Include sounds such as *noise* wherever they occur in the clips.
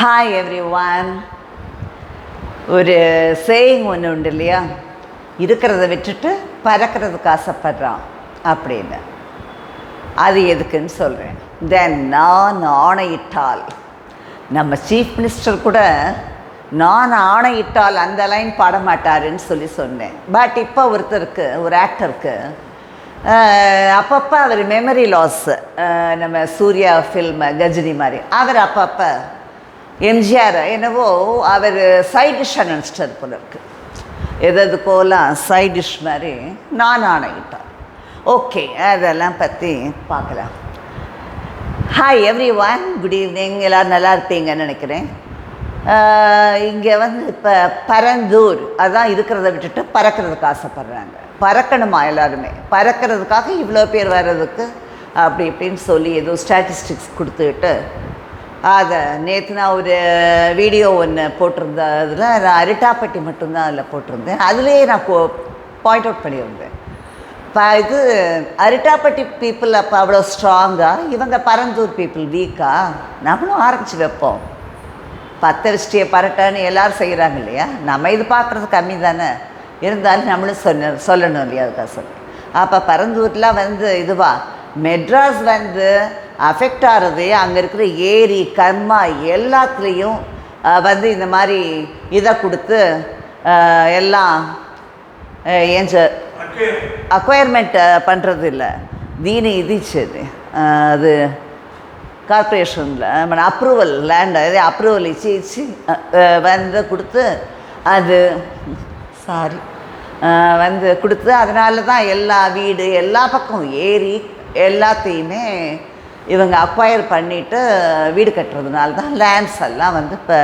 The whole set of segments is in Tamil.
ஹாய் எவ்ரி ஒன் ஒரு சேயிங் ஒன்று உண்டு இல்லையா? இருக்கிறத விட்டுட்டு பறக்கிறதுக்கு ஆசைப்படுறான் அப்படின்னு. அது எதுக்குன்னு சொல்கிறேன் தென் நான் ஆணையிட்டால். நம்ம சீஃப் மினிஸ்டர் கூட நான் ஆணையிட்டால் அந்த லைன் பாட மாட்டாருன்னு சொல்லி சொன்னேன். பட் இப்போ ஒருத்தருக்கு ஒரு ஆக்டருக்கு அப்பப்போ அவர் மெமரி லாஸ் நம்ம சூர்யா ஃபில்மு கஜினி மாதிரி அவர் அப்பப்போ எம்ஜிஆர் என்னவோ அவர் சைட் டிஷ் நினச்சிட்டார் போல இருக்கு. எது எதுக்கோலாம் சைட் டிஷ் மாதிரி நான் ஆணையிட்டார். ஓகே அதெல்லாம் பற்றி பார்க்கலாம். Hi everyone good evening எல்லோரும் நல்லா இருப்பீங்கன்னு நினைக்கிறேன். இங்கே வந்து இப்போ பரந்தூர் அதான் இருக்கிறத விட்டுட்டு பறக்கிறதுக்கு ஆசைப்பட்றாங்க. பறக்கணுமா எல்லாருமே? பறக்கிறதுக்காக இவ்வளோ பேர் வர்றதுக்கு அப்படி இப்படின்னு சொல்லி ஏதோ ஸ்டாட்டிஸ்டிக்ஸ் கொடுத்துக்கிட்டு அதை நேற்று நான் ஒரு வீடியோ ஒன்று போட்டிருந்தேன். அதில் நான் அரிட்டாப்பட்டி மட்டும்தான் அதில் போட்டிருந்தேன். அதுலேயே நான் கோ பாயிண்ட் அவுட் பண்ணியிருந்தேன். இப்போ இது அரிட்டாப்பட்டி பீப்புள் அப்போ அவ்வளோ ஸ்ட்ராங்காக இவங்க பரந்தூர் பீப்புள் வீக்காக நம்மளும் ஆரம்பித்து வைப்போம். பத்த வச்சிட்டிய பரட்டான்னு எல்லோரும் செய்கிறாங்க இல்லையா? நம்ம இது பார்க்குறது கம்மி தானே இருந்தாலும் நம்மளும் சொன்ன சொல்லணும் இல்லையா? அதுக்காக சொல்லி. அப்போ பரந்தூர்லாம் வந்து இதுவா? மெட்ராஸ் வந்து அஃபெக்ட் ஆகிறது அங்கே இருக்கிற ஏரி கர்மா எல்லாத்துலேயும் வந்து இந்த மாதிரி இதை கொடுத்து எல்லாம் ஏன் அக்வயர்மெண்ட் பண்ணுறது இல்லை. தீனி இதிச்சது அது கார்பரேஷனில் அப்ரூவல் லேண்ட் அதே அப்ரூவல் இச்சு இச்சு வந்து கொடுத்து அது சாரி வந்து கொடுத்து அதனால தான் எல்லா வீடு எல்லா பக்கம் ஏரி எல்லாத்தையுமே இவங்க அக்வயர் பண்ணிவிட்டு வீடு கட்டுறதுனால தான் லேண்ட்ஸ் எல்லாம் வந்து இப்போ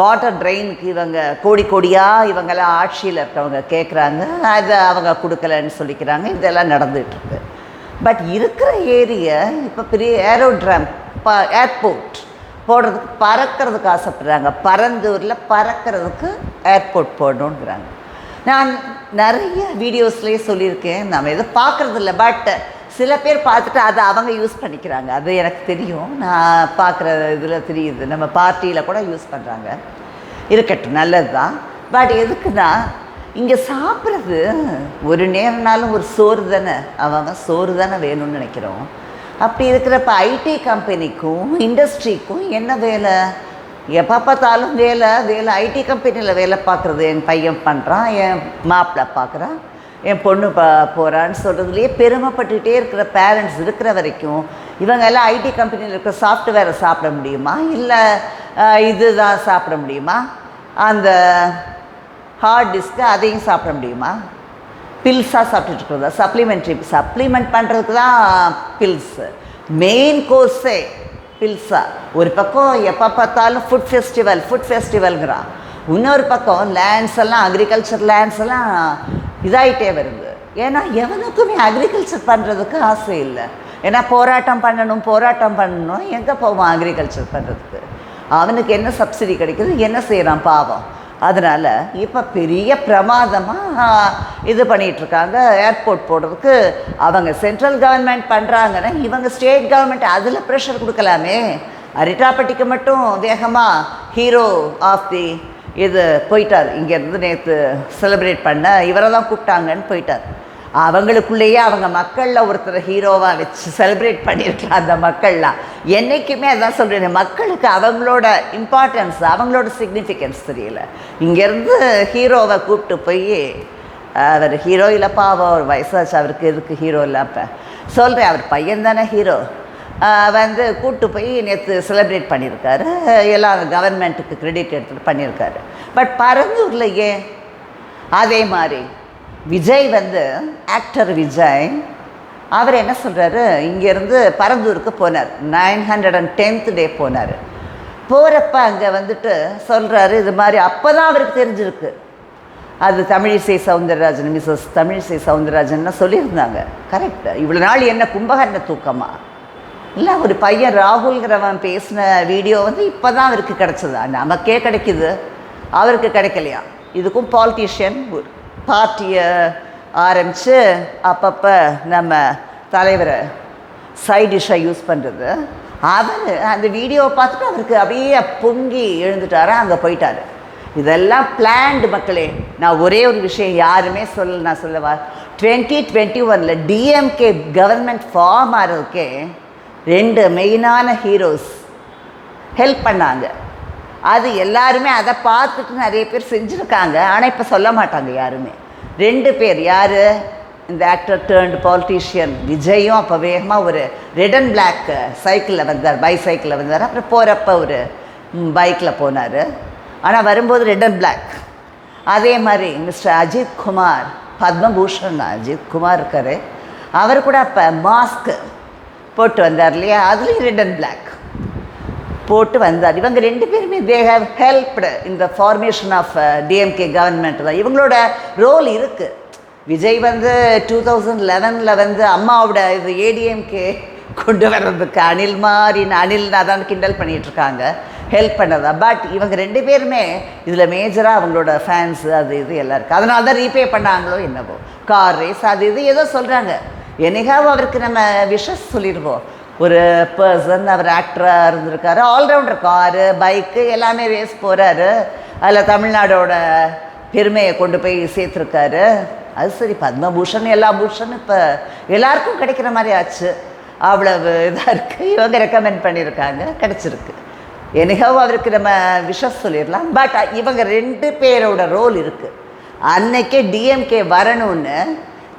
வாட்டர் ட்ரெயினுக்கு இவங்க கோடி கோடியாக இவங்கெல்லாம் ஆட்சியில் இருக்கவங்க கேட்குறாங்க அதை அவங்க கொடுக்கலன்னு சொல்லிக்கிறாங்க. இதெல்லாம் நடந்துகிட்ருக்கு பட் இருக்கிற ஏரியை இப்போ பெரிய ஏரோட்ராம் ப ஏர்போர்ட் போடுறதுக்கு பறக்கிறதுக்கு ஆசைப்படுறாங்க. பரந்தூரில் பறக்கிறதுக்கு ஏர்போர்ட் போடணுங்கிறாங்க நான் நிறைய வீடியோஸ்லேயே சொல்லியிருக்கேன். நம்ம எதுவும் பார்க்குறதில்ல. பட் சில பேர் பார்த்துட்டு அதை அவங்க யூஸ் பண்ணிக்கிறாங்க. அது எனக்கு தெரியும். நான் பார்க்குற இதில் தெரியுது. நம்ம பார்ட்டியில் கூட யூஸ் பண்ணுறாங்க இருக்கட்டும் நல்லது தான் பட் எதுக்குன்னா இங்கே சாப்பிட்றது ஒரு நேரம்னாலும் ஒரு சோறு தானே. அவன் சோறு தானே வேணும்னு நினைக்கிறோம். அப்படி இருக்கிறப்ப ஐடி கம்பெனிக்கும் இண்டஸ்ட்ரிக்கும் என்ன வேலை? எப்போ பார்த்தாலும் வேலை வேலை. ஐடி கம்பெனியில் வேலை பார்க்குறது என் பையன் பண்ணுறான் என் மாப்பிள்ளை பார்க்குறான். என் பொண்ணு ப போகிறான்னு சொல்கிறதுலையே பெருமைப்பட்டுக்கிட்டே இருக்கிற பேரண்ட்ஸ் இருக்கிற வரைக்கும் இவங்க எல்லாம் ஐடி கம்பெனியில் இருக்கிற சாஃப்ட்வேரை சாப்பிட முடியுமா? இல்லை இது தான் சாப்பிட முடியுமா? அந்த ஹார்ட் டிஸ்க்கு அதையும் சாப்பிட முடியுமா? பில்ஸாக சாப்பிட்டுட்டு இருக்கிறதா? சப்ளிமெண்ட்ரி சப்ளிமெண்ட் பண்ணுறதுக்கு தான் பில்ஸு மெயின் கோர்ஸே பில்ஸா ஒரு பக்கம் எப்போ பார்த்தாலும் ஃபுட் ஃபெஸ்டிவல் ஃபுட் ஃபெஸ்டிவல்ங்கிறான் இன்னொரு பக்கம் லேண்ட்ஸ் எல்லாம் அக்ரிகல்ச்சர் லேண்ட்ஸ் எல்லாம் இதாகிட்டே வருது. ஏன்னா எவனுக்குமே அக்ரிகல்ச்சர் பண்ணுறதுக்கு ஆசை இல்லை. ஏன்னா போராட்டம் பண்ணணும் போராட்டம் பண்ணணும். எங்கே போவான் அக்ரிகல்ச்சர் பண்ணுறதுக்கு அவனுக்கு என்ன சப்சிடி கிடைக்குது? என்ன செய்கிறான் பாவம்? அதனால் இப்போ பெரிய பிரமாதமாக இது பண்ணிகிட்ருக்காங்க ஏர்போர்ட் போடுறதுக்கு அவங்க சென்ட்ரல் கவர்மெண்ட் பண்ணுறாங்கன்னா இவங்க ஸ்டேட் கவர்மெண்ட் அதில் ப்ரெஷர் கொடுக்கலாமே. அரிட்டாப்பட்டிக்கு மட்டும் வேகமாக ஹீரோ ஆஃப் தி இது போயிட்டார். இங்கேருந்து நேற்று செலிப்ரேட் பண்ண இவரை தான் கூப்பிட்டாங்கன்னு போயிட்டார். அவங்களுக்குள்ளேயே அவங்க மக்களில் ஒருத்தர் ஹீரோவாக வச்சு செலிப்ரேட் பண்ணியிருக்கலாம் அந்த மக்கள்லாம். என்றைக்குமே அதான் சொல்கிறேன் மக்களுக்கு அவங்களோட இம்பார்ட்டன்ஸ் அவங்களோட சிக்னிஃபிகன்ஸ் தெரியல. இங்கேருந்து ஹீரோவை கூப்பிட்டு போய் அவர் ஹீரோ இல்லைப்பா அவர் வயசாச்சு அவருக்கு எதுக்கு ஹீரோ இல்லாப்ப சொல்கிறேன் அவர் பையன் தானே ஹீரோ வந்து கூட்டு போய் நேற்று செலிப்ரேட் பண்ணியிருக்காரு. எல்லாம் கவர்மெண்ட்டுக்கு கிரெடிட் எடுத்துகிட்டு பண்ணியிருக்காரு. பட் பரந்தூரில் ஏன்? அதே மாதிரி விஜய் வந்து ஆக்டர் விஜய் அவர் என்ன சொல்கிறாரு இங்கேருந்து பரந்தூருக்கு போனார். Nine hundred and tenth day போனார். போகிறப்ப அங்கே வந்துட்டு சொல்கிறாரு இது மாதிரி அப்போ தான் அவருக்கு தெரிஞ்சிருக்கு. அது தமிழிசை சவுந்தரராஜன் மிஸ்ஸஸ் தமிழிசை சவுந்தரராஜன்னா சொல்லியிருந்தாங்க? கரெக்ட் இவ்வளோ நாள் என்ன கும்பகர்ண தூக்கமாக இல்லை ஒரு பையன் ராகுல்கிறவன் பேசின வீடியோ வந்து இப்போ தான் அவருக்கு கிடச்சதா. நமக்கே கிடைக்குது. அவருக்கு கிடைக்கலையா? இதுக்கும் பாலிட்டிஷியன் பார்ட்டியை ஆரம்பித்து அப்பப்போ நம்ம தலைவரை சைட் டிஷ்ஷாக யூஸ் பண்ணுறது அவர் அந்த வீடியோவை பார்த்துட்டு அவருக்கு அப்படியே பொங்கி எழுந்துட்டாரா அங்கே போயிட்டார். இதெல்லாம் பிளான்டு மக்களே. நான் ஒரே ஒரு விஷயம் யாருமே சொல்ல நான் சொல்லவா? டுவெண்ட்டி ட்வெண்ட்டி ஒனில் டிஎம்கே கவர்மெண்ட் ஃபார்ம் ஆகிறதுக்கே ரெண்டு மெயினான ஹீரோஸ். ஹெல்ப் பண்ணாங்க. அது எல்லாருமே அதை பார்த்துட்டு நிறைய பேர் செஞ்சுருக்காங்க. ஆனால் இப்போ சொல்ல மாட்டாங்க யாருமே. ரெண்டு பேர் யார்? இந்த ஆக்டர் டேர்ன்டு பாலிட்டிஷியன் விஜயும் அப்போ வேகமாக ஒரு ரெட் அண்ட் பிளாக் சைக்கிளில் வந்தார் பை சைக்கிளில் வந்தார். அப்புறம் போகிறப்ப ஒரு பைக்கில் போனார். ஆனால் வரும்போது ரெட் அண்ட் பிளாக் அதே மாதிரி மிஸ்டர் அஜித் குமார் பத்மபூஷன் அஜித் குமார் இருக்கார். அவர் கூட அப்போ மாஸ்க்கு போட்டு வந்தார் இல்லையா? அதுலேயும் ரெட் அண்ட் பிளாக் போட்டு வந்தார். இவங்க ரெண்டு பேருமே தே ஹேவ் ஹெல்ப்டு இந்த ஃபார்மேஷன் ஆஃப் டிஎம்கே கவர்மெண்ட் தான். இவங்களோட ரோல் இருக்குது விஜய் வந்து டூ தௌசண்ட் லெவனில் வந்து அம்மாவோட இது ஏடிஎம்கே கொண்டு வர்றதுக்கு அனில் மாதிரி அனில் தான் கிண்டல் பண்ணிகிட்ருக்காங்க இருக்காங்க. ஹெல்ப் பண்ணதா. பட் இவங்க ரெண்டு பேருமே இதில் மேஜராக அவங்களோட ஃபேன்ஸு அது இது எல்லாம் இருக்குது அதனால தான் ரீபே பண்ணாங்களோ என்னவோ. கார் ரேஸ் அது இது ஏதோ சொல்கிறாங்க என்னைக்காவது அவருக்கு நம்ம விஷஸ் சொல்லிடுவோம். ஒரு பர்சன் அவர் ஆக்டராக இருந்திருக்காரு ஆல்ரவுண்டர் காரு பைக்கு எல்லாமே ரேஸ் போகிறாரு அதில் தமிழ்நாடோட பெருமையை கொண்டு போய் சேர்த்துருக்காரு. அது சரி பத்மபூஷன் எல்லா பூஷன் இப்போ எல்லாருக்கும் கிடைக்கிற மாதிரி ஆச்சு. அவ்வளவு இதாக இருக்குது இவங்க ரெக்கமெண்ட் பண்ணியிருக்காங்க கிடச்சிருக்கு. என்னைக்காவும் அவருக்கு நம்ம விஷஸ் சொல்லிடலாம். பட் இவங்க ரெண்டு பேரோட ரோல் இருக்குது அன்னைக்கே டிஎம்கே வரணும்னு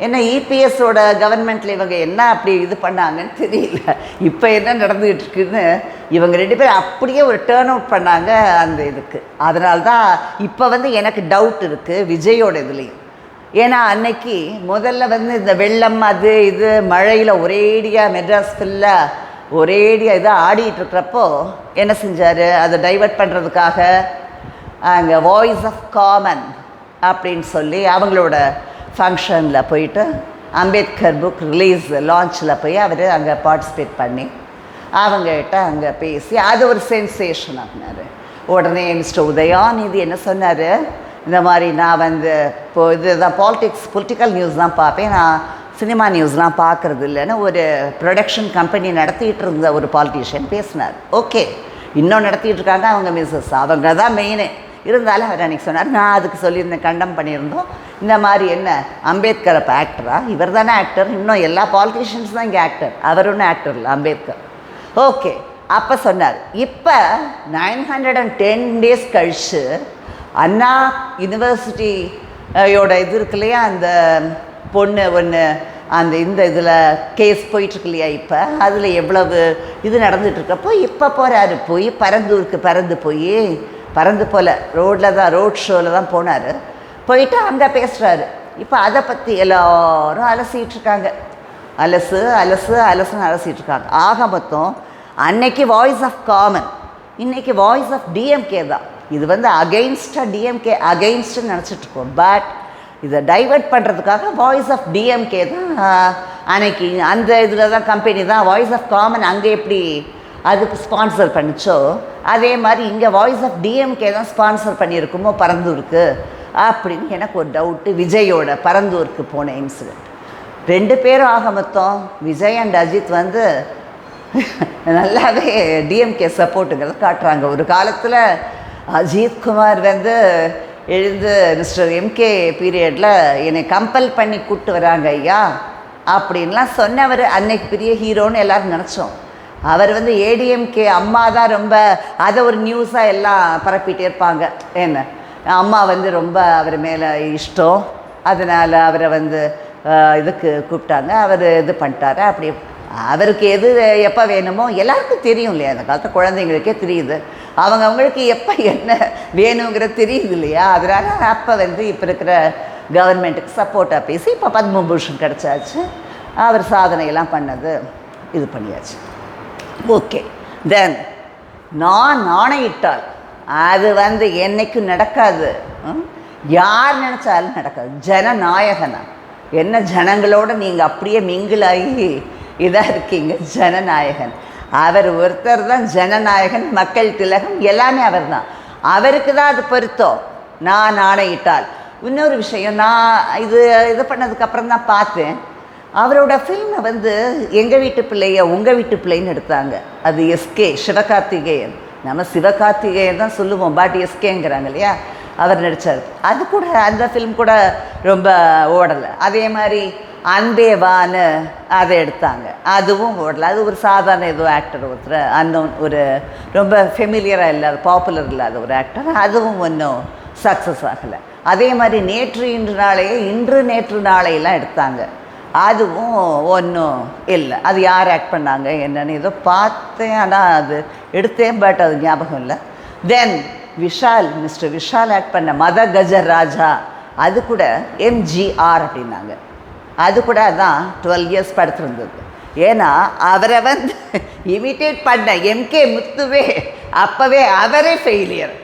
என்ன இபிஎஸோட கவர்மெண்ட்டில் இவங்க என்ன அப்படி இது பண்ணாங்கன்னு தெரியல. இப்போ என்ன நடந்துகிட்டு இருக்குன்னு இவங்க ரெண்டு பேரும் அப்படியே ஒரு டேர்ன் அவுட் பண்ணாங்க அந்த இதுக்கு. அதனால தான் இப்போ வந்து எனக்கு டவுட் இருக்குது விஜயோட இதுலேயும். ஏன்னா அன்னைக்கு முதல்ல வந்து இந்த வெள்ளம் அது இது மழையில் ஒரேடியாக மெட்ராஸ் ஃபுல்லாக ஒரேடியாக இதாக ஆடிட்டு இருக்கிறப்போ என்ன செஞ்சார்? அதை டைவர்ட் பண்ணுறதுக்காக அங்கே வாய்ஸ் ஆஃப் காமன் அப்படின்னு சொல்லி அவங்களோட ஃபங்க்ஷனில் போயிட்டு அம்பேத்கர் புக் ரிலீஸ் லான்ச்சில் போய் அவர் அங்கே பார்ட்டிசிபேட் பண்ணி அவங்ககிட்ட அங்கே பேசி அது ஒரு சென்சேஷன் ஆகினார் உடனே மிஸ்டர் உதயாநிதி என்ன சொன்னார்? இந்த மாதிரி நான் வந்து இப்போ இதுதான் பாலிடிக்ஸ் பொலிட்டிக்கல் நியூஸ் தான் பார்ப்பேன். நான் சினிமா நியூஸ்லாம் பார்க்குறது இல்லைன்னு ஒரு ப்ரொடக்ஷன் கம்பெனி நடத்திட்டு இருந்த ஒரு பாலிட்டிஷியன் பேசினார். ஓகே இன்னும் நடத்திட்டு இருக்காங்க அவங்க மிஸ்ஸஸ் அவங்க தான் மெயினே இருந்தாலும் அவர் அன்றைக்கி சொன்னார் நான் அதுக்கு சொல்லியிருந்தேன் கண்டம் பண்ணியிருந்தோம். இந்த மாதிரி என்ன அம்பேத்கர் அப்போ ஆக்டரா இவர் தானே ஆக்டர் இன்னும் எல்லா பாலிட்டிஷியன்ஸ் தான் இங்கே ஆக்டர் அவர் ஒன்றும் ஆக்டர் இல்லை அம்பேத்கர். ஓகே அப்போ சொன்னார் இப்போ nine hundred and ten days கழித்து அண்ணா யூனிவர்சிட்டியோட இது இருக்கு இல்லையா அந்த பொண்ணு ஒன்று அந்த இந்த இதில் கேஸ் போயிட்டுருக்கு இல்லையா இப்போ? அதில் எவ்வளவு இது நடந்துகிட்ருக்கப்போ இப்போ போகிறாரு போய் பரந்தூருக்கு பறந்து போய் பறந்து போல ரோட்டில் தான் ரோட் ஷோவில் தான் போனார். போயிட்டு அங்கே பேசுகிறாரு இப்போ அதை பற்றி எல்லோரும் அலசிட்டு இருக்காங்க அலசு அலசு அலசுன்னு அலசிட்டுருக்காங்க. ஆக மொத்தம் அன்னைக்கு வாய்ஸ் ஆஃப் காமன் இன்னைக்கு வாய்ஸ் ஆஃப் டிஎம்கே தான். இது வந்து அகெயின்ஸ்டாக டிஎம்கே அகெயின்ஸ்ட்னு நினச்சிட்ருக்கோம். பட் இதை டைவர்ட் பண்ணுறதுக்காக வாய்ஸ் ஆஃப் டிஎம்கே தான் அன்னைக்கு அந்த இதில் தான் கம்பெனி தான் வாய்ஸ் ஆஃப் காமன் அங்கே எப்படி அதுக்கு ஸ்பான்சர் பண்ணிச்சோ? அதே மாதிரி இங்கே வாய்ஸ் ஆஃப் டிஎம்கே தான் ஸ்பான்சர் பண்ணியிருக்குமோ பரந்தூருக்கு? அப்படின்னு எனக்கு ஒரு டவுட்டு விஜயோட பரந்தூருக்கு போன இன்சிடெண்ட் ரெண்டு பேரும் ஆக மொத்தம் விஜய் அண்ட் அஜித் வந்து *laughs* நல்லாவே டிஎம்கே சப்போர்ட்டுங்கிறத காட்டுறாங்க. ஒரு காலத்தில் அஜித் குமார் வந்து எழுந்து மிஸ்டர் எம்கே பீரியடில் என்னை கம்பல் பண்ணி கூப்பிட்டு வராங்க ஐயா அப்படின்லாம் சொன்னவர் அன்னைக்கு பெரிய ஹீரோன்னு எல்லாரும் நினச்சோம். அவர் வந்து ஏடிஎம்கே அம்மா தான் ரொம்ப அதை ஒரு நியூஸாக எல்லாம் பரப்பிட்டே இருப்பாங்க. என்ன? அம்மா வந்து ரொம்ப அவர் மேலே இஷ்டம். அதனால் அவரை வந்து இதுக்கு கூப்பிட்டாங்க. அவர் இது பண்ணிட்டாரு. அப்படி அவருக்கு எது எப்போ வேணுமோ எல்லாருக்கும் தெரியும் இல்லையா? அந்த காலத்து குழந்தைங்களுக்கே தெரியுது. அவங்க அவங்களுக்கு எப்போ என்ன வேணுங்கிறது தெரியுது இல்லையா? அதனால் அப்போ வந்து இப்போ இருக்கிற கவர்மெண்ட்டுக்கு சப்போர்ட்டாக பேசி இப்போ பத்மபூஷன் கிடச்சாச்சு. அவர் சாதனையெல்லாம் பண்ணது இது பண்ணியாச்சு. ஓகே தென் நான் நாணயிட்டால் அது வந்து என்னைக்கும் நடக்காது. ம்? யார் நினச்சாலும் நடக்காது. ஜனநாயகனா? என்ன ஜனங்களோட நீங்கள் அப்படியே மிங்கிளாகி இதாக இருக்கீங்க? ஜனநாயகன். அவர் ஒருத்தர் தான் ஜனநாயகன் மக்கள் திலகம் எல்லாமே அவர் தான் அவருக்கு தான் அது பொருத்தம். நான் ஆணையிட்டால். இன்னொரு விஷயம் நான் இது இது பண்ணதுக்கப்புறம் தான் பார்த்தேன். அவரோட ஃபில்மை வந்து எங்கள் வீட்டு பிள்ளைய உங்கள் வீட்டு பிள்ளைன்னு எடுத்தாங்க. அது எஸ்கே சிவகார்த்திகேயன். நம்ம சிவகார்த்திகேயன் தான் சொல்லுவோம் பாட் எஸ்கேங்கிறாங்க இல்லையா? அவர் நடித்தார் அது கூட அந்த ஃபிலிம் கூட ரொம்ப ஓடலை. அதே மாதிரி அன்பேவான்னு அதை எடுத்தாங்க. அதுவும் ஓடலை. அது ஒரு சாதாரண ஏதோ ஆக்டர் ஒருத்தர் அன்னோன் ஒரு ரொம்ப ஃபெமிலியராக இல்லாத பாப்புலர் இல்லாத ஒரு ஆக்டர் அதுவும் ஒன்றும் சக்ஸஸ் ஆகலை. அதே மாதிரி நேற்று இன்று நாளையே இன்று நேற்று நாளையெல்லாம் எடுத்தாங்க. அதுவும் ஒன்றும் இல்லை. அது யார் ஆக்ட் பண்ணாங்க என்னன்னு ஏதோ பார்த்தேன். ஆனால் அது எடுத்தேன் பட் அது ஞாபகம் இல்லை. Then Vishal Mr Vishal act பண்ண மத கஜர் ராஜா அது கூட எம்ஜிஆர் அப்படின்னாங்க. அது கூட தான் டுவெல் இயர்ஸ் படுத்திருந்தது. ஏன்னா அவரை வந்து இமிட்டேட் பண்ண எம்கே முத்துவே அப்போவே அவரே ஃபெயிலியர்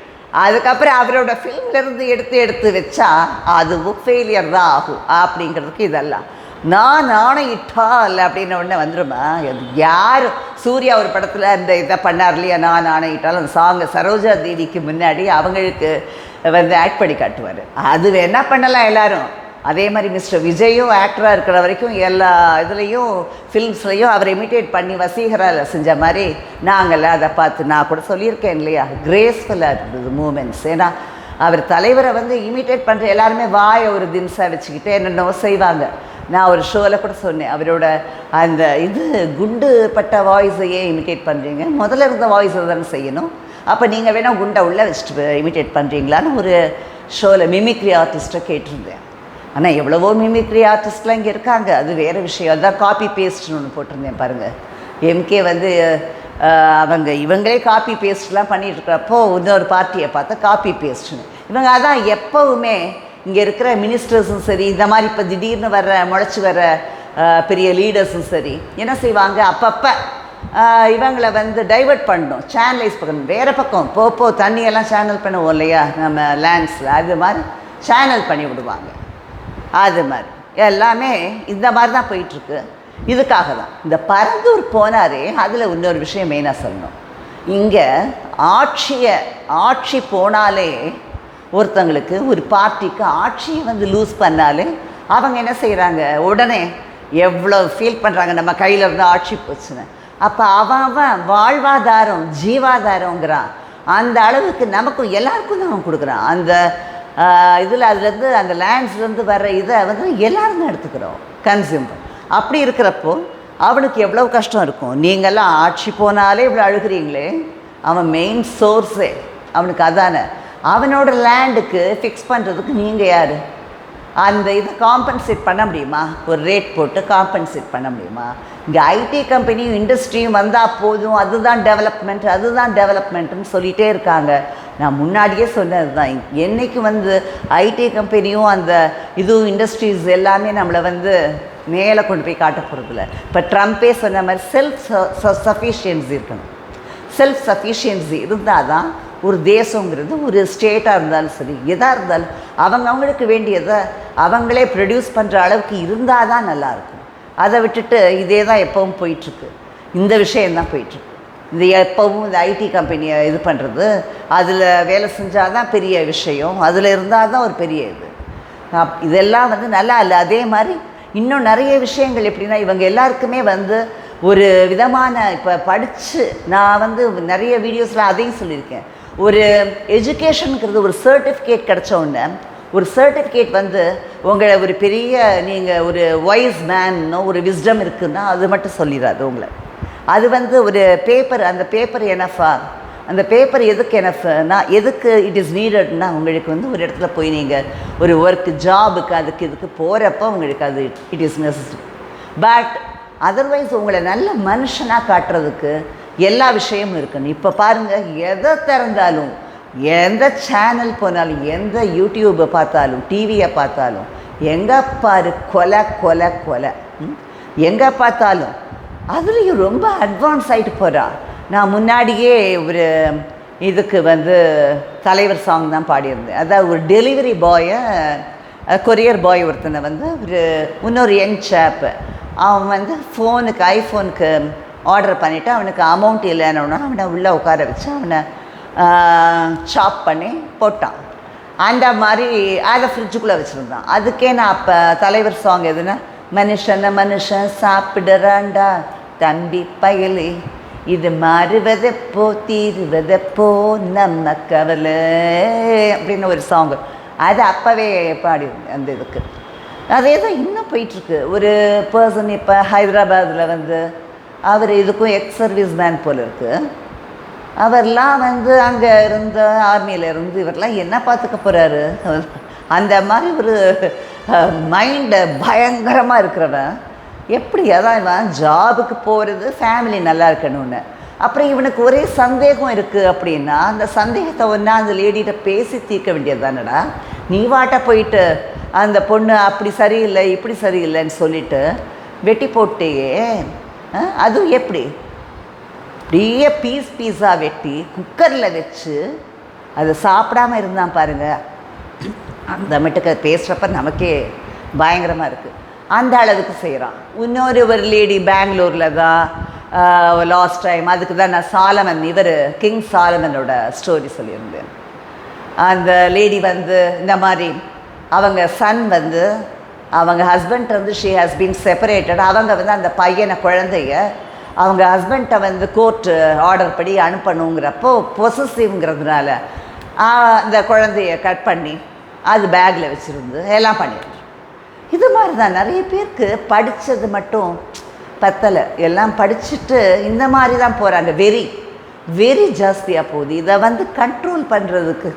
அதுக்கப்புறம் அவரோட ஃபிலிம்லேருந்து எடுத்து எடுத்து வச்சா அதுவும் ஃபெயிலியர் தான் ஆகும் அப்படிங்கிறதுக்கு இதெல்லாம். நான் ஆணையிட்டால் அப்படின்ன உடனே வந்துருமா? அது யார்? சூர்யா ஒரு படத்தில் அந்த இதை பண்ணார் இல்லையா? நான் ஆணையிட்டால் அந்த சாங்கை சரோஜா தேவிக்கு முன்னாடி அவங்களுக்கு வந்து ஆக்ட் பண்ணி காட்டுவார். அது என்ன பண்ணலாம் எல்லாரும். அதே மாதிரி மிஸ்டர் விஜயும் ஆக்டராக இருக்கிற வரைக்கும் எல்லா இதுலேயும் ஃபிலிம்ஸ்லேயும் அவரை இமிட்டேட் பண்ணி வசீகரால் செஞ்ச மாதிரி நாங்கள் அதை பார்த்து நான் கூட சொல்லியிருக்கேன் இல்லையா? கிரேஸ்ஃபுல்லாக இருந்தது மூமெண்ட்ஸ் ஏன்னா அவர் தலைவரை வந்து இமிட்டேட் பண்ணுற எல்லாருமே வாயை ஒரு தின்ஸாக வச்சுக்கிட்டு என்னென்னவோ செய்வாங்க. நான் ஒரு ஷோவில் கூட சொன்னேன். அவரோட அந்த இது குண்டு பட்ட வாய்ஸையே இமிட்டேட் பண்ணுறீங்க முதல்ல இருந்த வாய்ஸை தானே செய்யணும். அப்போ நீங்கள் வேணால் குண்டை உள்ளே வச்சுட்டு இமிட்டேட் பண்ணுறீங்களான்னு ஒரு ஷோவில் மிமிக்ரி ஆர்டிஸ்ட்டை கேட்டிருந்தேன். ஆனால் எவ்வளவோ மிமிக்ரி ஆர்டிஸ்ட்லாம் இங்கே இருக்காங்க. அது வேறு விஷயம். அதுதான் காப்பி பேஸ்ட்னு ஒன்று போட்டிருந்தேன் பாருங்கள் எம்கே வந்து அவங்க இவங்களே காப்பி பேஸ்ட்லாம் பண்ணிட்டு இருக்கிறப்போ இன்னொரு பார்ட்டியை பார்த்தா காப்பி பேஸ்ட்னு இவங்க அதான் எப்போவுமே இங்கே இருக்கிற மினிஸ்டர்ஸும் சரி இந்த மாதிரி இப்போ திடீர்னு வர்ற முளைச்சி வர பெரிய லீடர்ஸும் சரி என்ன செய்வாங்க? அப்பப்போ இவங்களை வந்து டைவர்ட் பண்ணணும். சேனலைஸ் பண்ணணும். வேறு பக்கம் போ போ தண்ணியெல்லாம் சேனல் பண்ணுவோம் இல்லையா? நம்ம லேண்ட்ஸில் அது மாதிரி சேனல் பண்ணி விடுவாங்க. அது மாதிரி. எல்லாமே இந்த மாதிரி தான் போயிட்டுருக்கு. இதுக்காக தான். இந்த பரந்தூர் போனாரே அதில் இன்னொரு விஷயம் மெயினாக சொல்லணும். இங்கே ஆட்சியை ஆட்சி போனாலே ஒருத்தங்களுக்கு ஒரு பார்ட்டிக்கு ஆட்சியை வந்து லூஸ் பண்ணாலே அவங்க என்ன செய்கிறாங்க உடனே எவ்வளோ ஃபீல் பண்ணுறாங்க நம்ம கையில் இருந்து ஆட்சி போச்சுன்னு. அப்போ அவன் அவன் வாழ்வாதாரம் ஜீவாதாரங்கிறான் அந்த அளவுக்கு நமக்கும் எல்லாருக்கும் தான் அவன் கொடுக்குறான். அந்த இதில் அதுலேருந்து அந்த லேண்ட்ஸ்லேருந்து வர்ற இதை வந்து எல்லாரும் எடுத்துக்கிறோம். கன்சியூமர் அப்படி இருக்கிறப்போ அவனுக்கு எவ்வளோ கஷ்டம் இருக்கும்? நீங்கள்லாம் ஆட்சி போனாலே இவ்வளோ அழுகிறீங்களே. அவன் மெயின் சோர்ஸே அவனுக்கு அதானே. அவனோட லேண்டுக்கு ஃபிக்ஸ் பண்ணுறதுக்கு நீங்கள் யார்? அந்த இதை காம்பன்சேட் பண்ண முடியுமா? ஒரு ரேட் போட்டு காம்பன்சேட் பண்ண முடியுமா? இங்கே ஐடி கம்பெனியும் இண்டஸ்ட்ரியும் வந்தால் போதும் அதுதான் டெவலப்மெண்ட் அதுதான் டெவலப்மெண்ட்டுன்னு சொல்லிகிட்டே இருக்காங்க. நான் முன்னாடியே சொன்னது தான் என்றைக்கு வந்து ஐடி கம்பெனியும் அந்த இதுவும் இண்டஸ்ட்ரீஸ் எல்லாமே நம்மளை வந்து மேலே கொண்டு போய் காட்ட போகிறதில்ல இப்போ ட்ரம்ப்பே சொன்ன மாதிரி செல்ஃப் சஃபிஷியன்சி இருக்கணும். செல்ஃப் சஃபிஷியன்சி இருந்தால் தான் ஒரு தேசங்கிறது ஒரு ஸ்டேட்டாக இருந்தாலும் சரி எதாக இருந்தாலும் அவங்க அவங்களுக்கு வேண்டியதை அவங்களே ப்ரொடியூஸ் பண்ணுற அளவுக்கு இருந்தால் தான் நல்லாயிருக்கும். அதை விட்டுட்டு இதே தான் எப்பவும் போயிட்டுருக்கு. இந்த விஷயந்தான் போயிட்டுருக்கு. இது எப்பவும் இந்த ஐடி கம்பெனியை இது பண்ணுறது அதில் வேலை செஞ்சால் தான் பெரிய விஷயம். அதில் இருந்தால் தான் ஒரு பெரிய இது. அப்- இதெல்லாம் வந்து நல்லா இல்லை. அதே மாதிரி இன்னும் நிறைய விஷயங்கள் எப்படின்னா இவங்க எல்லாருக்குமே வந்து ஒரு விதமான இப்போ படித்து நான் வந்து நிறைய வீடியோஸில் அதையும் சொல்லியிருக்கேன். ஒரு எஜுகேஷனுங்கிறது ஒரு சர்டிஃபிகேட் கிடச்ச உடனே ஒரு சர்டிஃபிகேட் வந்து உங்களை ஒரு பெரிய நீங்கள் ஒரு வைஸ் மேன்னோ ஒரு விஸ்டம் இருக்குன்னா அது மட்டும் சொல்லிடாது உங்களை. அது வந்து ஒரு பேப்பர் அந்த பேப்பர் எனஃபா அந்த பேப்பர் எதுக்கு எனஃப்னா எதுக்கு இட் இஸ் நீடட்னா உங்களுக்கு வந்து ஒரு இடத்துல போய் நீங்கள் ஒரு ஒர்க்கு ஜாபுக்கு அதுக்கு இதுக்கு போகிறப்ப உங்களுக்கு அது it is necessary but otherwise உங்களை நல்ல மனுஷனாக காட்டுறதுக்கு எல்லா விஷயமும் இருக்கணும் இப்போ பாருங்கள் எதை திறந்தாலும் எந்த சேனல் போனாலும் எந்த யூடியூப்பை பார்த்தாலும் டிவியை பார்த்தாலும் எங்கே பாரு கொலை கொலை கொலை. எங்கே பார்த்தாலும் அதுலேயும் ரொம்ப அட்வான்ஸ் ஆகிட்டு போகிறா நான் முன்னாடியே ஒரு இதுக்கு வந்து தலைவர் சாங் தான் பாடியிருந்தேன். அதாவது ஒரு டெலிவரி பாயை கொரியர் பாய் ஒருத்தனை வந்து ஒரு இன்னொரு யங் சேப்பு அவன் வந்து ஃபோனுக்கு ஐஃபோனுக்கு ஆர்டர் பண்ணிவிட்டு அவனுக்கு அமௌண்ட் இல்லைன்னு அவனை உள்ளே உட்கார வச்சு அவனை சாப் பண்ணி போட்டான். அந்த மாதிரி அதை ஃப்ரிட்ஜுக்குள்ளே வச்சுருந்தான். அதுக்கே நான் அப்போ தலைவர் சாங் எதுனா மனுஷன மனுஷன் சாப்பிடுறாண்டா தம்பி பயலே. இது மாறுவதப்போ தீருவதப்போ நம்ம கவலை அப்படின்னு ஒரு சாங் அது அப்போவே பாடி அந்த இதுக்கு. அதே தான் இன்னும் போயிட்டுருக்கு. ஒரு பர்சன் இப்போ ஹைதராபாத்தில் வந்து அவர் இதுக்கும் எக்ஸ் சர்வீஸ் மேன் போல் இருக்குது அவர்லாம் வந்து அங்கே இருந்த ஆர்மியில் இருந்து இவரெலாம் என்ன பார்த்துக்க போகிறாரு அந்த மாதிரி ஒரு மைண்டு பயங்கரமாக இருக்கிறவன். எப்படி அதான் இவன் ஜாபுக்கு போகிறது ஃபேமிலி நல்லா இருக்கணும்னு. அப்புறம் இவனுக்கு ஒரே சந்தேகம் இருக்குது அப்படின்னா அந்த சந்தேகத்தை ஒன்றா அந்த லேடிகிட்ட பேசி தீர்க்க வேண்டியது தானடா? நீ வாட்ட போயிட்டு அந்த பொண்ணு அப்படி சரியில்லை இப்படி சரியில்லைன்னு சொல்லிட்டு வெட்டி போட்டேயே அதுவும் எப்படி? அப்படியே பீஸ் பீஸாக வெட்டி குக்கரில் வச்சு அதை சாப்பிடாம இருந்தான் பாருங்கள் அந்த மட்டுக்கு பேசுகிறப்ப நமக்கே பயங்கரமாக இருக்குது அந்த அளவுக்கு செய்கிறான் இன்னொரு ஒரு லேடி பெங்களூரில் தான் லாஸ்ட் டைம் அதுக்கு தான் நான் சாலமன் இவர் கிங் சாலமனோட ஸ்டோரி சொல்லியிருந்தேன். அந்த லேடி வந்து இந்த மாதிரி அவங்க சன் வந்து அவங்க ஹஸ்பண்ட் வந்து ஷீ ஹஸ் பீன் செப்பரேட்டட் அவங்க வந்து அந்த பையனை குழந்தைய அவங்க ஹஸ்பண்ட்டை வந்து கோர்ட்டு ஆர்டர் படி அனுப்பணுங்கிறப்போ பொசசிவ்ங்கிறதுனால அந்த குழந்தைய கட் பண்ணி அது பேக்கில் வச்சுருந்து எல்லாம் பண்ணிடுறோம் இது மாதிரி தான் நிறைய பேருக்கு படித்தது மட்டும் பத்தலை. எல்லாம் படிச்சுட்டு இந்த மாதிரி தான் போகிறாங்க வெறி வெறி ஜாஸ்தியாக போகுது. இதை வந்து கண்ட்ரோல் பண்ணுறதுக்கு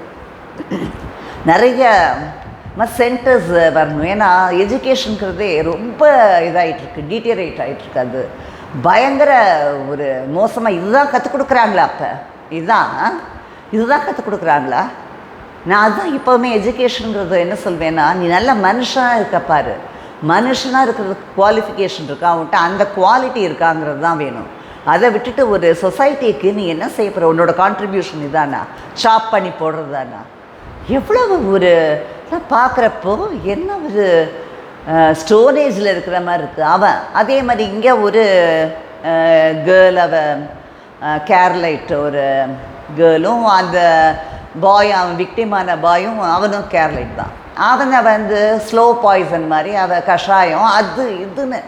நிறைய சென்டர்ஸ் வரணும். ஏன்னா எஜுகேஷனுங்கிறதே ரொம்ப இதாகிட்டுருக்கு டீட்டரேட் ஆகிட்டுருக்கு அது. பயங்கர ஒரு மோசமாக இதுதான் கற்றுக் கொடுக்குறாங்களா அப்போ? இதுதான்? இதுதான் கற்றுக் கொடுக்குறாங்களா? நான் அதுதான் இப்போவுமே எஜுகேஷனுங்கிறது என்ன சொல்வேன்னா நீ நல்ல மனுஷனாக இருக்க பாரு. மனுஷனாக இருக்கிறதுக்கு குவாலிஃபிகேஷன் இருக்கா? அவன்கிட்ட அந்த குவாலிட்டி இருக்காங்கிறது தான் வேணும். அதை விட்டுட்டு ஒரு சொசைட்டிக்கு நீ என்ன செய்ய போகிற உன்னோட கான்ட்ரிபியூஷன் இதானா? சாப் பண்ணி போடுறதானா? எவ்வளவு ஒரு பார்க்குறப்போ என்ன ஒரு ஸ்டோரேஜில் இருக்கிற மாதிரி இருக்குது அவன் அதே மாதிரி இங்கே ஒரு கேர்ள் அவன் கேர்லைட் ஒரு கேர்ளும் அந்த பாய் அவன் விக்டிமான பாயும் அவனும் கேர்லைட் தான். அவனை வந்து ஸ்லோ பாய்சன் மாதிரி அவள் கஷாயம் அது இதுன்னு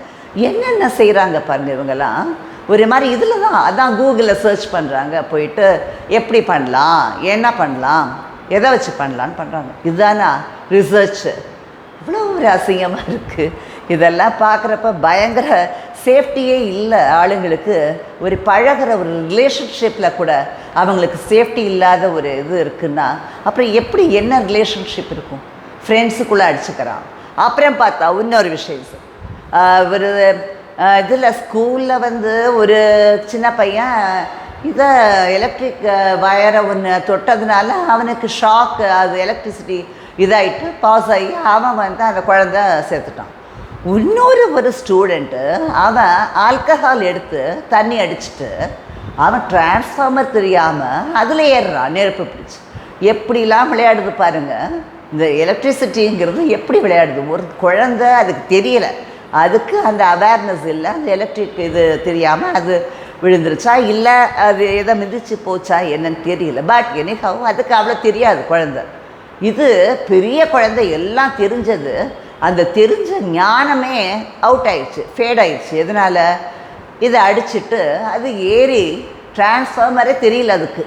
என்னென்ன செய்கிறாங்க பாருங்க இவங்கெல்லாம். ஒரு மாதிரி இதில் தான் அதான் கூகுளில் சர்ச் பண்ணுறாங்க போயிட்டு எப்படி பண்ணலாம் என்ன பண்ணலாம். எதை வச்சு பண்ணலான்னு பண்ணுறாங்க இதுதானா? ரிசர்ச்சு இவ்வளோ ஒரு அசிங்கமாக இருக்குது இதெல்லாம் பார்க்குறப்ப பயங்கர சேஃப்டியே இல்லை ஆளுங்களுக்கு. ஒரு பழகுற ஒரு ரிலேஷன்ஷிப்பில் கூட அவங்களுக்கு சேஃப்டி இல்லாத ஒரு இது இருக்குன்னா அப்புறம் எப்படி என்ன ரிலேஷன்ஷிப் இருக்கும்? ஃப்ரெண்ட்ஸுக்குள்ளே அடிச்சுக்கிறான். அப்புறம் பார்த்தா இன்னொரு விஷயம் ஒரு இதில் ஸ்கூலில் வந்து ஒரு சின்ன பையன் இதை எலக்ட்ரிக் வயரை ஒன்று தொட்டதுனால அவனுக்கு ஷாக் அது எலக்ட்ரிசிட்டி இதாயிட்டு பாஸ் ஆகி அவன் வந்து அந்த குழந்த சேர்த்துட்டான். இன்னொரு ஒரு ஸ்டூடெண்ட்டு அவன் ஆல்கஹால் எடுத்து தண்ணி அடிச்சுட்டு அவன் டிரான்ஸ்ஃபார்மர் தெரியாமல் அதில் ஏறுறான் நெருப்பு பிடிச்சி. எப்படிலாம் விளையாடுது பாருங்க. இந்த எலக்ட்ரிசிட்டிங்கிறது எப்படி விளையாடுது? ஒரு குழந்த அதுக்கு தெரியலை. அதுக்கு அந்த அவேர்னஸ் இல்லை அந்த எலக்ட்ரிக் இது தெரியாமல் அது விழுந்துருச்சா? இல்லை அது எதை மிதிச்சு போச்சா என்னன்னு தெரியல. பட் எனிஹவ் அதுக்கு அவ்வளோ தெரியாது குழந்தை. இது பெரிய குழந்தை எல்லாம் தெரிஞ்சது. அந்த தெரிஞ்ச ஞானமே அவுட் ஆயிடுச்சு ஃபேட் ஆயிடுச்சு. எதனால்? இதை அடிச்சிட்டு அது ஏறி டிரான்ஸ்ஃபார்மரே தெரியல அதுக்கு.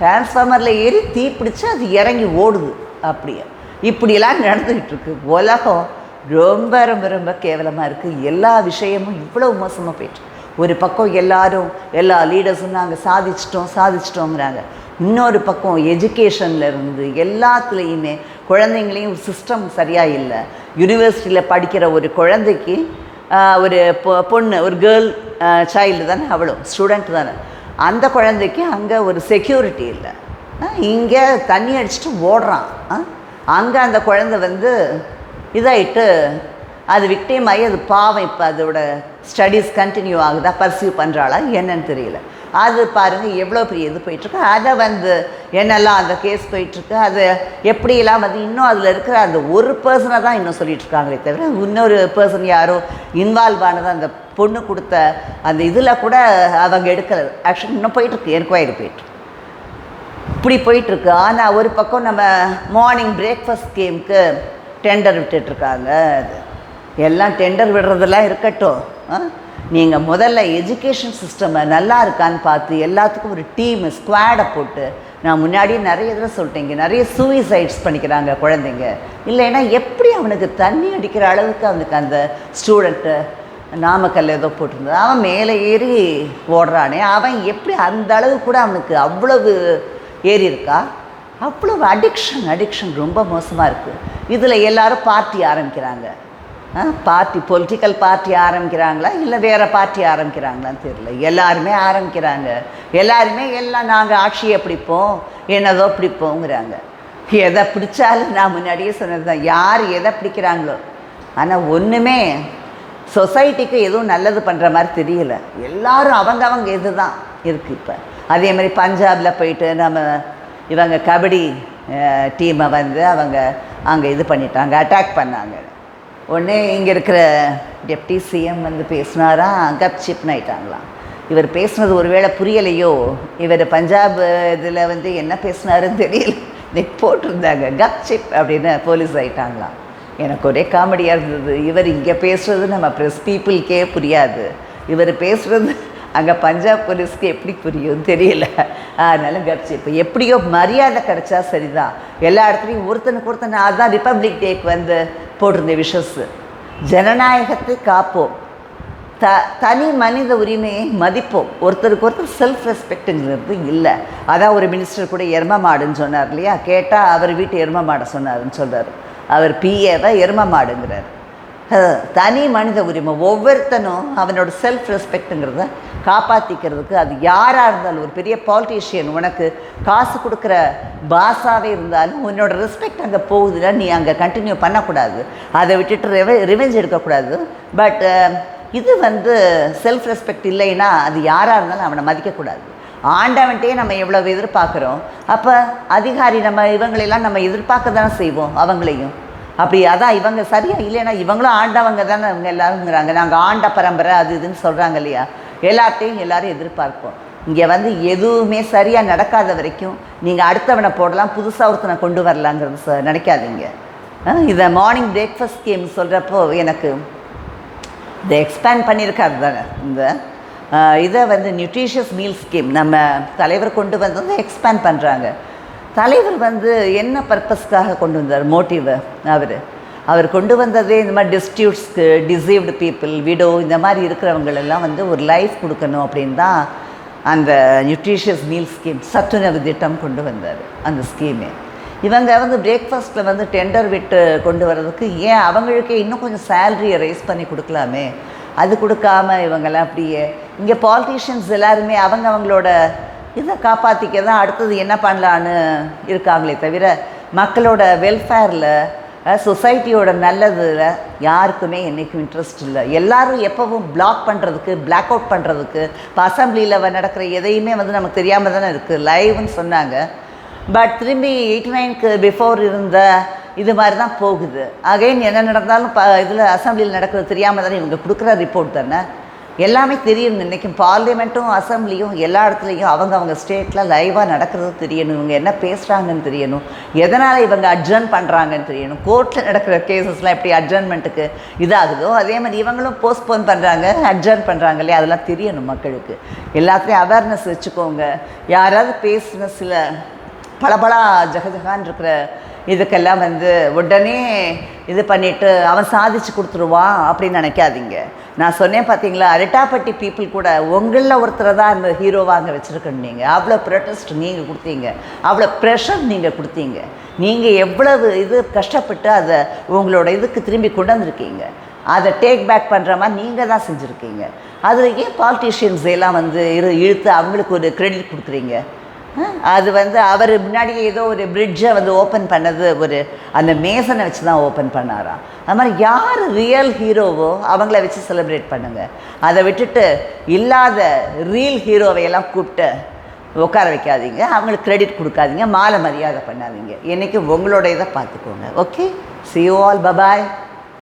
டிரான்ஸ்ஃபார்மரில் ஏறி தீ பிடிச்சி அது இறங்கி ஓடுது அப்படியே. இப்படியெல்லாம் நடந்துக்கிட்டு இருக்கு. உலகம் ரொம்ப ரொம்ப ரொம்ப கேவலமாக இருக்குது எல்லா விஷயமும் இவ்வளோ மோசமாக போயிட்டு ஒரு பக்கம் எல்லாரும் எல்லா லீடர்ஸும் நாங்கள் சாதிச்சிட்டோம் சாதிச்சிட்டோங்கிறாங்க இன்னொரு பக்கம் எஜுகேஷனில் இருந்து எல்லாத்துலேயுமே குழந்தைங்களையும் சிஸ்டம் சரியாக இல்லை. யூனிவர்சிட்டியில் படிக்கிற ஒரு குழந்தைக்கு ஒரு பொ- பொண்ணு ஒரு கேர்ள் சைல்டு தானே அவளும் ஸ்டூடெண்ட் தானே. அந்த குழந்தைக்கு அங்கே ஒரு செக்யூரிட்டி இல்லை. இங்கே தண்ணி அடிச்சுட்டு ஓடுறான். அங்கே அந்த குழந்தை வந்து இதாயிட்டு அது விக்டிம் ஆகி அது பாவம் இப்போ அதோட ஸ்டடீஸ் கண்டினியூ ஆகுதா? பர்சியூ பண்ணுறாளா என்னன்னு தெரியல. அது பாருங்கள் எவ்வளோ பெரிய இது போயிட்டுருக்கு. அதை வந்து என்னெல்லாம் அந்த கேஸ் போயிட்டுருக்கு அது எப்படியெல்லாம் வந்து இன்னும் அதில் இருக்கிற அந்த ஒரு பர்சனை தான் இன்னும் சொல்லிகிட்ருக்காங்களே தவிர இன்னொரு பர்சன் யாரோ இன்வால்வ் ஆனது அந்த பொண்ணு கொடுத்த அந்த இதில் கூட அவங்க எடுக்கல. ஆக்சுவலி இன்னும் போயிட்டுருக்கு. என்கொயரி போயிட்டு இப்படி போயிட்டுருக்கு. ஆனால் ஒரு பக்கம் நம்ம மார்னிங் பிரேக்ஃபாஸ்ட் ஸ்கீமுக்கு டெண்டர் விட்டுட்ருக்காங்க அது எல்லாம் டெண்டர் விடுறதெல்லாம் இருக்கட்டும். நீங்கள் முதல்ல எஜுகேஷன் சிஸ்டமை நல்லா இருக்கான்னு பார்த்து எல்லாத்துக்கும் ஒரு டீம் ஸ்குவாடை போட்டு நான் முன்னாடியே நிறைய இதில் சொல்லிட்டேங்க நிறைய சூயிசைட்ஸ் பண்ணிக்கிறாங்க குழந்தைங்க. இல்லைன்னா எப்படி அவனுக்கு தண்ணி அடிக்கிற அளவுக்கு அவனுக்கு அந்த ஸ்டூடெண்ட்டு நாமக்கல் ஏதோ போட்டிருந்தது. அவன் மேலே ஏறி ஓடுறானே. அவன் எப்படி அந்த அளவு கூட அவனுக்கு அவ்வளவு ஏறி இருக்கா? அவ்வளவு அடிக்ஷன் அடிக்ஷன் ரொம்ப மோசமாக இருக்குது இதில் எல்லாரும் பார்ட்டி ஆரம்பிக்கிறாங்க. பார்ட்டி பொலிட்டிக்கல் பார்ட்டி ஆரம்பிக்கிறாங்களா இல்லை வேறு பார்ட்டி ஆரம்பிக்கிறாங்களான்னு தெரியல. எல்லாருமே ஆரம்பிக்கிறாங்க. எல்லாருமே எல்லாம் நாங்கள் ஆட்சியை பிடிப்போம். என்னதோ பிடிப்போங்கிறாங்க எதை பிடிச்சாலும் நான் முன்னாடியே சொன்னது தான். யார் எதை பிடிக்கிறாங்களோ. ஆனால் ஒன்றுமே சொசைட்டிக்கு எதுவும் நல்லது பண்ணுற மாதிரி தெரியல. எல்லாரும் அவங்க அவங்க இது தான் இருக்குது இப்போ. அதே மாதிரி பஞ்சாபில் போயிட்டு நம்ம இவங்க கபடி டீமை வந்து அவங்க அங்கே இது பண்ணிட்டாங்க அட்டாக் பண்ணாங்க. உடனே இங்கே இருக்கிற டெப்டி சிஎம் வந்து பேசினாரா கப் சிப்னு ஆயிட்டாங்களாம் இவர் பேசுனது ஒருவேளை புரியலையோ? இவர் பஞ்சாப் இதில் வந்து என்ன பேசினாருன்னு தெரியல. இன்னைக்கு போட்டிருந்தாங்க கப் சிப் அப்படின்னு போலீஸ் ஆயிட்டாங்களாம். எனக்கு ஒரே காமெடியாக இருந்தது. இவர் இங்கே பேசுகிறது நம்ம ப்ரெஸ் பீப்புளுக்கே புரியாது. இவர் பேசுகிறது அங்கே பஞ்சாப் போலீஸ்க்கு எப்படி புரியும் தெரியல. அதனால கட்சி இப்போ எப்படியோ மரியாதை கிடைச்சா சரிதான். எல்லா இடத்துலையும் ஒருத்தனுக்கு ஒருத்தன் அதுதான் ரிப்பப்ளிக் டேக்கு வந்து போட்டிருந்த விஷஸ்ஸு ஜனநாயகத்தை காப்போம். த தனி மனித உரிமையை மதிப்போம். ஒருத்தருக்கு ஒருத்தர் செல்ஃப் ரெஸ்பெக்ட்டுங்கிறது இல்லை. அதான் ஒரு மினிஸ்டர் கூட எரும மாடுன்னு சொன்னார் இல்லையா? கேட்டால் அவர் வீட்டு எரும மாடை சொன்னார்ன்னு சொல்கிறார் அவர் பிஏவை எரும மாடுங்கிறார். தனி மனித உரிமை. ஒவ்வொருத்தனும் அவனோட செல்ஃப் ரெஸ்பெக்ட்டுங்கிறத காப்பாற்றிக்கிறதுக்கு அது யாராக இருந்தாலும் ஒரு பெரிய பாலிட்டிஷியன் உனக்கு காசு கொடுக்குற பாஸாகவே இருந்தாலும் உன்னோட ரெஸ்பெக்ட் அங்கே போகுதுன்னா நீ அங்கே கண்டினியூ பண்ணக்கூடாது. அதை விட்டுட்டு ரிவ ரிவெஞ்ச் எடுக்கக்கூடாது. பட் இது வந்து செல்ஃப் ரெஸ்பெக்ட் இல்லைன்னா அது யாராக இருந்தாலும் அவனை மதிக்கக்கூடாது. ஆண்டவன்ட்டே நம்ம எவ்வளவு எதிர்பார்க்குறோம் அப்போ அதிகாரி நம்ம இவங்களெல்லாம் நம்ம எதிர்பார்க்க தானே செய்வோம் அவங்களையும். அப்படி அதான் இவங்க சரியா இல்லைன்னா இவங்களும் ஆண்டவங்க தானே இவங்க எல்லாருங்கிறாங்க. நாங்கள் ஆண்ட பரம்பரை அது இதுன்னு சொல்கிறாங்க இல்லையா? எல்லாத்தையும் எல்லாரும் எதிர்பார்ப்போம். இங்கே வந்து எதுவுமே சரியாக நடக்காத வரைக்கும் நீங்கள் அடுத்தவனை போடலாம் புதுசாக ஒருத்தனை கொண்டு வரலாங்கிறது ச- நினைக்காதீங்க. இதை மார்னிங் பிரேக்ஃபாஸ்ட் ஸ்கீம் சொல்கிறப்போ எனக்கு இதை எக்ஸ்பேண்ட் பண்ணியிருக்காரு தானே இந்த இதை வந்து நியூட்ரிஷியஸ் மீல் ஸ்கீம் நம்ம தலைவர் கொண்டு வந்தது எக்ஸ்பேண்ட் பண்ணுறாங்க தலைவர் வந்து என்ன பர்பஸ்க்காக கொண்டு வந்தார் மோட்டிவ் அவர்? அவர் கொண்டு வந்ததே இந்த மாதிரி டிஸ்டியூட்ஸ்க்கு டிசீவ்டு பீப்புள் விடோ இந்த மாதிரி இருக்கிறவங்களெல்லாம் வந்து ஒரு லைஃப் கொடுக்கணும் அப்படின்னு தான் அந்த நியூட்ரிஷியஸ் மீல் ஸ்கீம் சத்துணவு திட்டம் கொண்டு வந்தார் அந்த ஸ்கீமே இவங்க வந்து பிரேக்ஃபாஸ்ட்டில் வந்து டெண்டர் விட்டு கொண்டு வர்றதுக்கு ஏன் அவங்களுக்கே இன்னும் கொஞ்சம் சேலரியை ரைஸ் பண்ணி கொடுக்கலாமே? அது கொடுக்காம இவங்கெல்லாம் அப்படியே இங்கே பாலிட்டிஷியன்ஸ் எல்லாருமே அவங்க அவங்களோட இதை காப்பாற்றிக்க தான் அடுத்தது என்ன பண்ணலான்னு இருக்காங்களே தவிர மக்களோட வெல்ஃபேரில் சொசைட்டியோட நல்லதில் யாருக்குமே என்றைக்கும் இன்ட்ரெஸ்ட் இல்லை. எல்லோரும் எப்போவும் பிளாக் பண்ணுறதுக்கு பிளாக் அவுட் பண்ணுறதுக்கு இப்போ அசம்பிளியில் நடக்கிற எதையுமே வந்து நமக்கு தெரியாமல் தானே இருக்குது லைவ்னு சொன்னாங்க. பட் திரும்பி எயிட்டி நைனுக்கு பிஃபோர் இருந்த இது மாதிரி தான் போகுது. அகைன் என்ன நடந்தாலும் ப இதில் அசம்பிளியில் நடக்கிறது தெரியாமல் தானே இவங்க கொடுக்குற ரிப்போர்ட் தானே? எல்லாமே தெரியணும் இன்றைக்கி பார்லிமெண்ட்டும் அசம்பிளியும் எல்லா இடத்துலையும் அவங்க அவங்க ஸ்டேட்டில் லைவாக நடக்கிறது தெரியணும். இவங்க என்ன பேசுகிறாங்கன்னு தெரியணும். எதனால் இவங்க அட்ஜர்ன் பண்ணுறாங்கன்னு தெரியணும். கோர்ட்டில் நடக்கிற கேசஸ்லாம் எப்படி அட்ஜர்ன்மெண்ட்டுக்கு இதாகுதோ அதே மாதிரி இவங்களும் போஸ்ட்போன் பண்ணுறாங்க அட்ஜர்ன் பண்ணுறாங்க இல்லையா? அதெல்லாம் தெரியணும் மக்களுக்கு. எல்லாத்துலேயும் அவேர்னஸ் வச்சுக்கோங்க. யாராவது பேசின சில பளபளா ஜகஜகான் இருக்கிற இதுக்கெல்லாம் வந்து உடனே இது பண்ணிட்டு அவன் சாதிச்சு கொடுத்துருவான் அப்படின்னு நினைக்காதீங்க. நான் சொன்னேன் பார்த்தீங்களா அரட்டாப்பட்டி பீப்புள் கூட உங்களில் ஒருத்தரை தான் இந்த ஹீரோவாக அங்கே வச்சுருக்கணும் நீங்கள் அவ்வளோ ப்ரொட்டஸ்ட் நீங்கள் கொடுத்தீங்க. அவ்வளோ ப்ரெஷர் நீங்கள் கொடுத்தீங்க. நீங்கள் எவ்வளவு இது கஷ்டப்பட்டு அதை உங்களோட இதுக்கு திரும்பி கொண்டு வந்திருக்கீங்க. அதை டேக் பேக் பண்ணுற மாதிரி நீங்கள் தான் செஞ்சுருக்கீங்க. அதில் ஏன் பாலிட்டிஷியன்ஸ் எல்லாம் வந்து இரு இழுத்து அவங்களுக்கு ஒரு க்ரெடிட் கொடுக்குறீங்க? அது வந்து அவர் முன்னாடி ஏதோ ஒரு பிரிட்ஜை வந்து ஓப்பன் பண்ணது ஒரு அந்த மேசனை வச்சு தான் ஓப்பன் பண்ணாராம். அது மாதிரி யார் ரியல் ஹீரோவோ அவங்கள வச்சு செலிப்ரேட் பண்ணுங்கள் அதை விட்டுட்டு இல்லாத ரியல் ஹீரோவை எல்லாம் கூப்பிட்டு உட்கார வைக்காதீங்க. அவங்களுக்கு கிரெடிட் கொடுக்காதீங்க. மாலை மரியாதை பண்ணாதீங்க. என்றைக்கு உங்களோட இதை பார்த்துக்கோங்க. Okay see you all bye bye